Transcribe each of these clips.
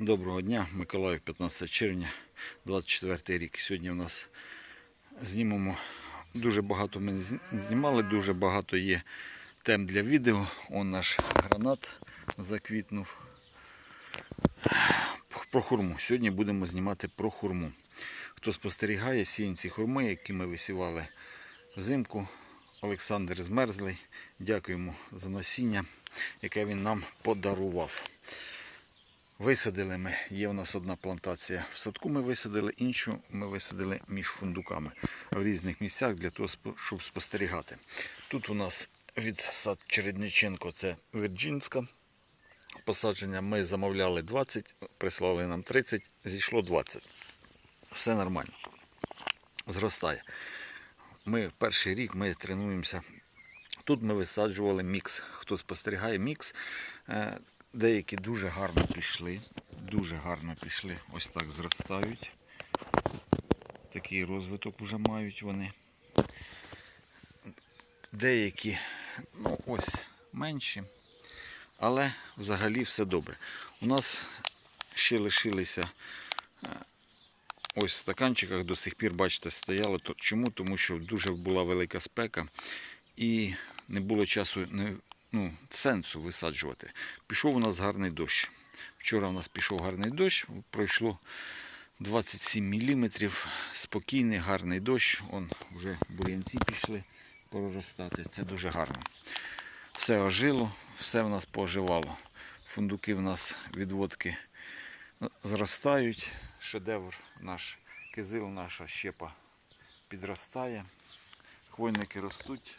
Доброго дня, Миколаїв, 15 червня, 24 рік. Сьогодні у нас знімемо дуже багато ми знімали, дуже багато є тем для відео. Он наш гранат заквітнув. Про хурму. Сьогодні будемо знімати про хурму. Хто спостерігає сіянці хурми, які ми висівали взимку. Олександр Змерзлий. Дякуємо за насіння, яке він нам подарував. Висадили ми, є у нас одна плантація в садку ми висадили, іншу ми висадили між фундуками в різних місцях для того, щоб спостерігати. Тут у нас від сад Чередниченко це Вірджинська. Посадження ми замовляли 20, прислали нам 30, зійшло 20. Все нормально. Зростає. Ми перший рік ми тренуємося Тут ми висаджували мікс. Хто спостерігає мікс, е, деякі дуже гарно пішли. Дуже гарно пішли. Ось так зростають. Такий розвиток вже мають вони. Деякі, ну ось, менші. Але взагалі все добре. У нас ще лишилися е, ось в стаканчиках до сих пір, бачите, стояло. То- Чому? Тому що дуже була велика спека і не було часу ну, сенсу висаджувати. Пішов у нас гарний дощ. Вчора у нас пішов гарний дощ, пройшло 27 мм, спокійний, гарний дощ. Он вже бур'янці пішли проростати. Це дуже гарно. Все ожило, все в нас поживало. Фундуки в нас відводки зростають. Шедевр наш, кизил наша щепа підростає. Хвойники ростуть,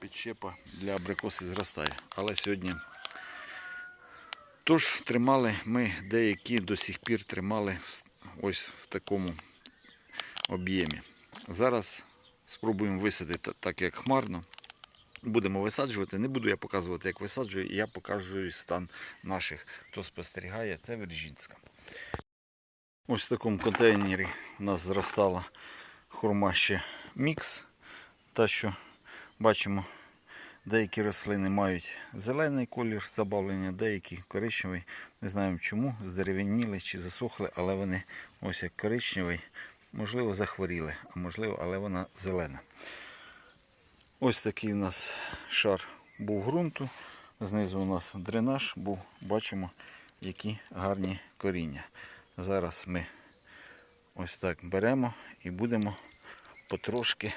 підщепа для абрикоси зростає. Але сьогодні. Тож тримали ми деякі до сих пір тримали ось в такому об'ємі. Зараз спробуємо висадити так, як хмарно. Будемо висаджувати. Не буду я показувати, як висаджую, я покажу стан наших, хто спостерігає, це Вірджинська. Ось в такому контейнері у нас зростала хурма ще мікс. Та що бачимо, деякі рослини мають зелений колір забавлення, деякі коричневий. Не знаємо чому, здерев'яніли чи засохли, але вони ось як коричневий, можливо, захворіли, а можливо, але вона зелена. Ось такий у нас шар був ґрунту. Знизу у нас дренаж був, бачимо, які гарні коріння. Зараз ми ось так беремо і будемо потрошки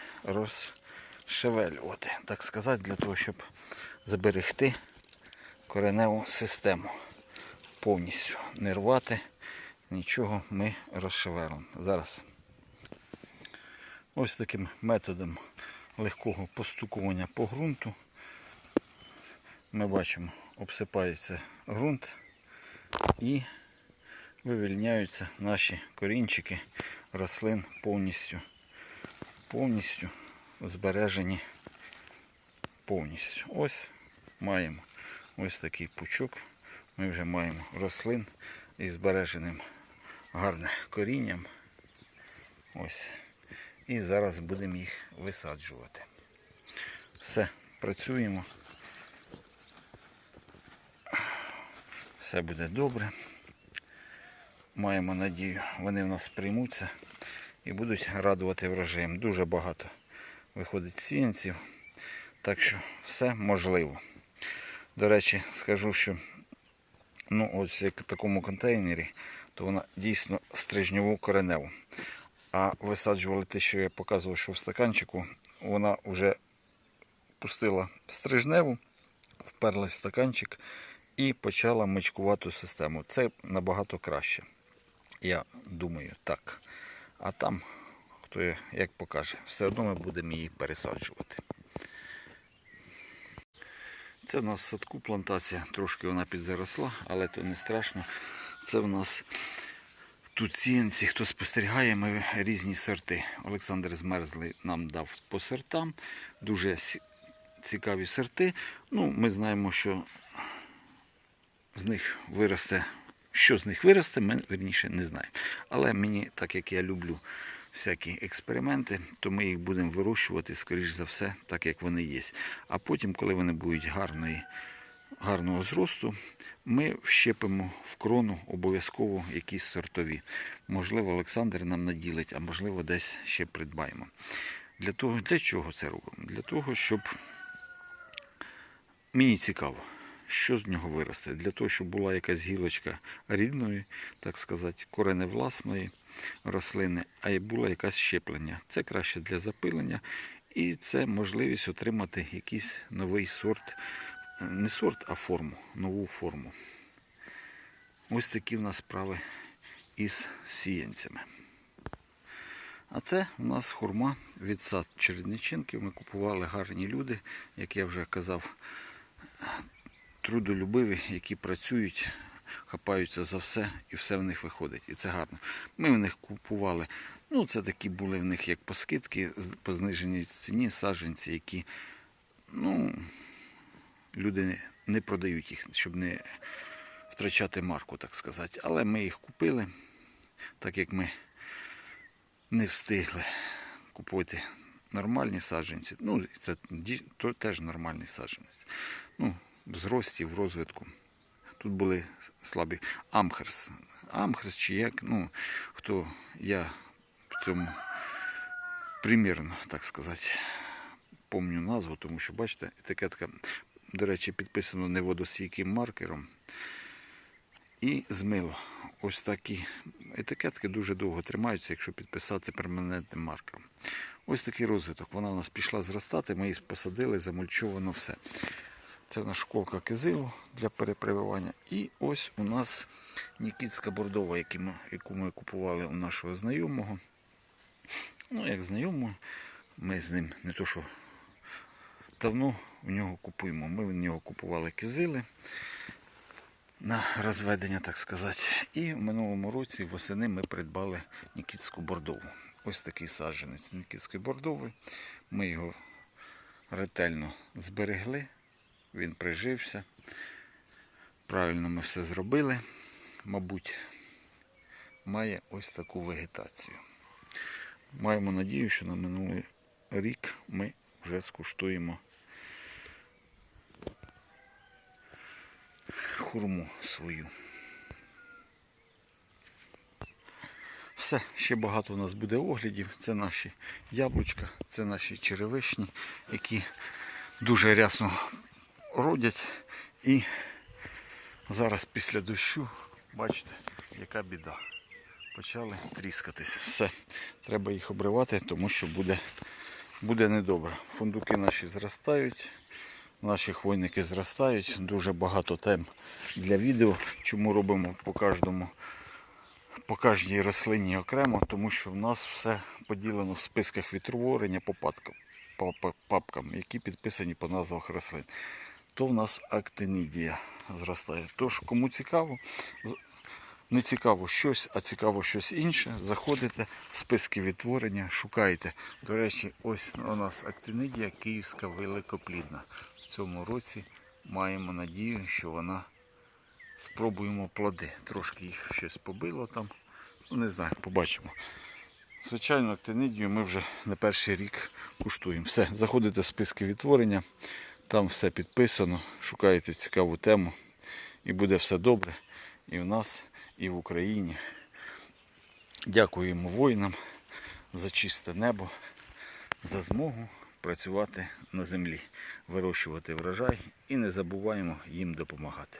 розшевелювати, так сказати, для того, щоб зберегти кореневу систему. Повністю не рвати, нічого ми розшевелимо. Зараз ось таким методом легкого постукування по ґрунту. Ми бачимо, обсипається ґрунт і вивільняються наші корінчики рослин повністю, повністю збережені повністю. Ось маємо ось такий пучок. Ми вже маємо рослин із збереженим гарним корінням. Ось. І зараз будемо їх висаджувати. Все, працюємо. Все буде добре. Маємо надію, вони в нас приймуться і будуть радувати врожаєм. Дуже багато виходить сіянців, так що все можливо. До речі, скажу, що ну, ось як в такому контейнері, то вона дійсно стрижньову кореневу. А висаджували те, що я показував, що в стаканчику, вона вже пустила стрижневу, вперлась в стаканчик і почала мичкувату систему. Це набагато краще. Я думаю, так. А там, я- як покаже, все одно ми будемо її пересаджувати. Це в нас в садку плантація, трошки вона підзаросла, але то не страшно. Це в нас тут сіянці, хто спостерігає, ми різні сорти. Олександр Змерзлий нам дав по сортам. Дуже цікаві сорти. Ну, ми знаємо, що з них виросте. Що з них виросте, ми верніше не знаємо. Але мені, так як я люблю всякі експерименти, то ми їх будемо вирощувати, скоріш за все, так як вони є. А потім, коли вони будуть гарної гарного зросту, ми вщепимо в крону обов'язково якісь сортові. Можливо, Олександр нам наділить, а можливо, десь ще придбаємо. Для, того, для чого це робимо? Для того, щоб мені цікаво, що з нього виросте. Для того, щоб була якась гілочка рідної, так сказати, кореневласної рослини, а й було якесь щеплення. Це краще для запилення, і це можливість отримати якийсь новий сорт, не сорт, а форму, нову форму. Ось такі в нас справи із сіянцями. А це у нас хурма від сад Черниченків. Ми купували гарні люди, як я вже казав, трудолюбиві, які працюють, хапаються за все і все в них виходить. І це гарно. Ми в них купували. Ну, це такі були в них як по скидки, по зниженій ціні саджанці, які ну, люди не продають їх, щоб не втрачати марку, так сказати. Але ми їх купили, так як ми не встигли купувати нормальні саджанці. Ну, це теж нормальний саджанець. Ну, в зрості, в розвитку. Тут були слабі Амхерс. Амхерс чи як, ну, хто я в цьому примірно, так сказати, помню назву, тому що, бачите, етикетка, до речі, підписано не водостійким маркером. І змило. Ось такі етикетки дуже довго тримаються, якщо підписати перманентним маркером. Ось такий розвиток. Вона у нас пішла зростати, ми її посадили, замульчовано все. Це наша школка кизилу для перепрививання. І ось у нас Нікітська бордова, яку ми, купували у нашого знайомого. Ну, як знайомого, ми з ним не то що давно в нього купуємо. Ми в нього купували кизили на розведення, так сказати. І в минулому році восени ми придбали Нікітську бордову. Ось такий саджанець Нікітської бордової. Ми його ретельно зберегли, він прижився. Правильно ми все зробили. Мабуть, має ось таку вегетацію. Маємо надію, що на минулий рік ми вже скуштуємо хурму свою. Все, ще багато у нас буде оглядів. Це наші яблучка, це наші черевишні, які дуже рясно родять. І зараз після дощу, бачите, яка біда. Почали тріскатись. Все, треба їх обривати, тому що буде, буде недобре. Фундуки наші зростають. Наші хвойники зростають, дуже багато тем для відео, чому робимо по кожному, по кожній рослині окремо, тому що в нас все поділено в списках відтворення по папкам, які підписані по назвах рослин. То в нас актинідія зростає. Тож, кому цікаво, не цікаво щось, а цікаво щось інше, заходите в списки відтворення, шукайте. До речі, ось у нас актинидія київська великоплідна. В цьому році маємо надію, що вона спробуємо плоди. Трошки їх щось побило там. Ну, не знаю, побачимо. Звичайно, актинидію ми вже на перший рік куштуємо. Все, заходите в списки відтворення, там все підписано, шукаєте цікаву тему і буде все добре. І в нас, і в Україні. Дякуємо воїнам за чисте небо, за змогу працювати на землі, вирощувати врожай і не забуваємо їм допомагати.